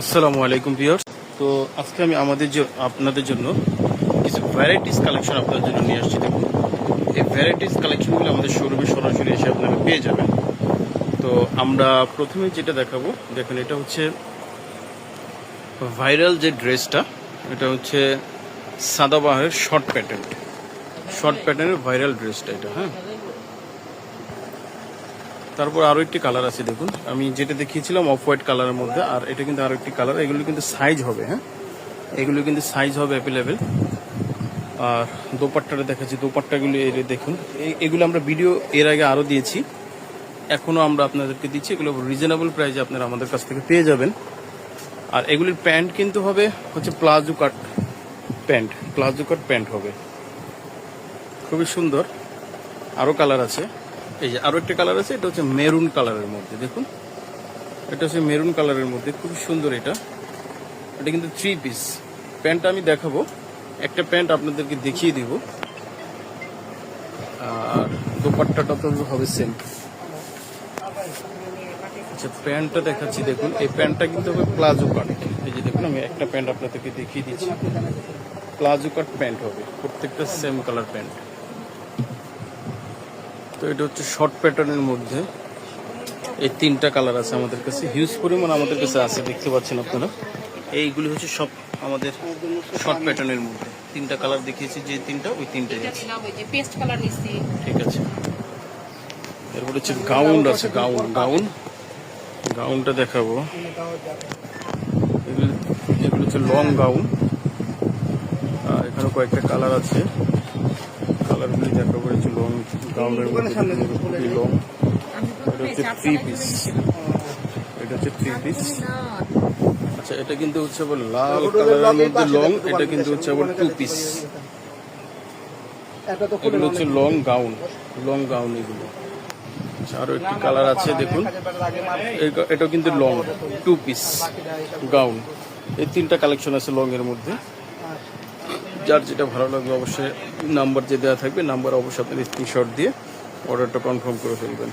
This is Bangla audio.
আসসালামু আলাইকুম ভিউয়ার্স। তো আজকে আমি আমাদের যে আপনাদের জন্য কিছু ভ্যারাইটিস কালেকশন আপনাদের জন্য নিয়ে আসছি। দেখুন, এই ভ্যারাইটিস কালেকশনগুলো আমাদের শোরুমে সরাসরি এসে আপনারা পেয়ে যাবেন। তো আমরা প্রথমে যেটা দেখাবো, দেখুন, এটা হচ্ছে ভাইরাল যে ড্রেসটা, এটা হচ্ছে সাদাবাহের শর্ট প্যাটার্ন শর্ট প্যাটার্নের ভাইরাল ড্রেসটা এটা হ্যাঁ? তারপর আরও একটি কালার আছে, দেখুন। আমি যেটা দেখিয়েছিলাম অফ হোয়াইট কালারের মধ্যে, আর এটা কিন্তু আরও একটি কালার এগুলো কিন্তু সাইজ হবে হ্যাঁ? এগুলো কিন্তু সাইজ হবে অ্যাভেলেবেল আর দোপাট্টাটা দেখাচ্ছি, দোপাট্টাগুলো এর দেখুন। এগুলো আমরা ভিডিও এর আগে আরও দিয়েছি। এখনও আমরা আপনাদেরকে দিচ্ছি, এগুলো রিজনেবল প্রাইসে আপনারা আমাদের কাছ থেকে পেয়ে যাবেন। আর এগুলির প্যান্ট কিন্তু হবে হচ্ছে palazzo cut pant palazzo cut pant হবে। খুবই সুন্দর। আরও কালার আছে। এই যে আরও একটা কালার আছে, এটা হচ্ছে মেরুন কালারের মধ্যে, দেখুন। এটা হচ্ছে মেরুন কালারের মধ্যে খুব সুন্দর এটা। এটা কিন্তু থ্রি পিস প্যান্টটা আমি দেখাবো। একটা প্যান্ট আপনাদেরকে দেখিয়ে দিব। আর দোপাট্টাটা তো হবে সেম আচ্ছা প্যান্টটা দেখাচ্ছি, দেখুন। এই প্যান্টটা কিন্তু হবে প্লাজো কাট। এই যে দেখুন, আমি একটা প্যান্ট আপনাদেরকে দেখিয়ে দিচ্ছি। প্লাজো কাট প্যান্ট হবে, প্রত্যেকটা সেম কালার প্যান্ট। এটা হচ্ছে শর্ট প্যাটার্নের মধ্যে। এই তিনটা কালার আছে আমাদের কাছে। হিউজ পরিমাণ আমাদের কাছে আছে দেখতে পাচ্ছেন আপনারা। এইগুলি হচ্ছে সব আমাদের শর্ট প্যাটার্নের মধ্যে। তিনটা কালার দেখিয়েছি যে তিনটা ওই তিনটাই আছে। ঠিক আছে। এরপর হচ্ছে গাউন আছে গাউন গাউন গাউনটা দেখাবো। এগুলো এগুলো হচ্ছে লং গাউন আর এখানে কয়েকটা কালার আছে। কালারগুলি দেখাবো হচ্ছে লং গাউনের মধ্যে লং এটা হচ্ছে থ্রি পিস এটা হচ্ছে থ্রি পিস আচ্ছা এটা কিন্তু হচ্ছে আবার লাল কালারের মধ্যে লং এটা কিন্তু হচ্ছে আবার টু পিস এগুলো হচ্ছে লং গাউন লং গাউন এগুলো। আচ্ছা, আরও একটি কালার আছে দেখুন। এটা কিন্তু লং টু পিস গাউন এই তিনটা কালেকশন আছে লং এর মধ্যে। যার যেটা ভালো লাগবে অবশ্যই নাম্বার যে দেওয়া থাকবে নাম্বার অবশ্যই আপনার স্ক্রিনশট দিয়ে অর্ডারটা কনফার্ম করে ফেলবেন।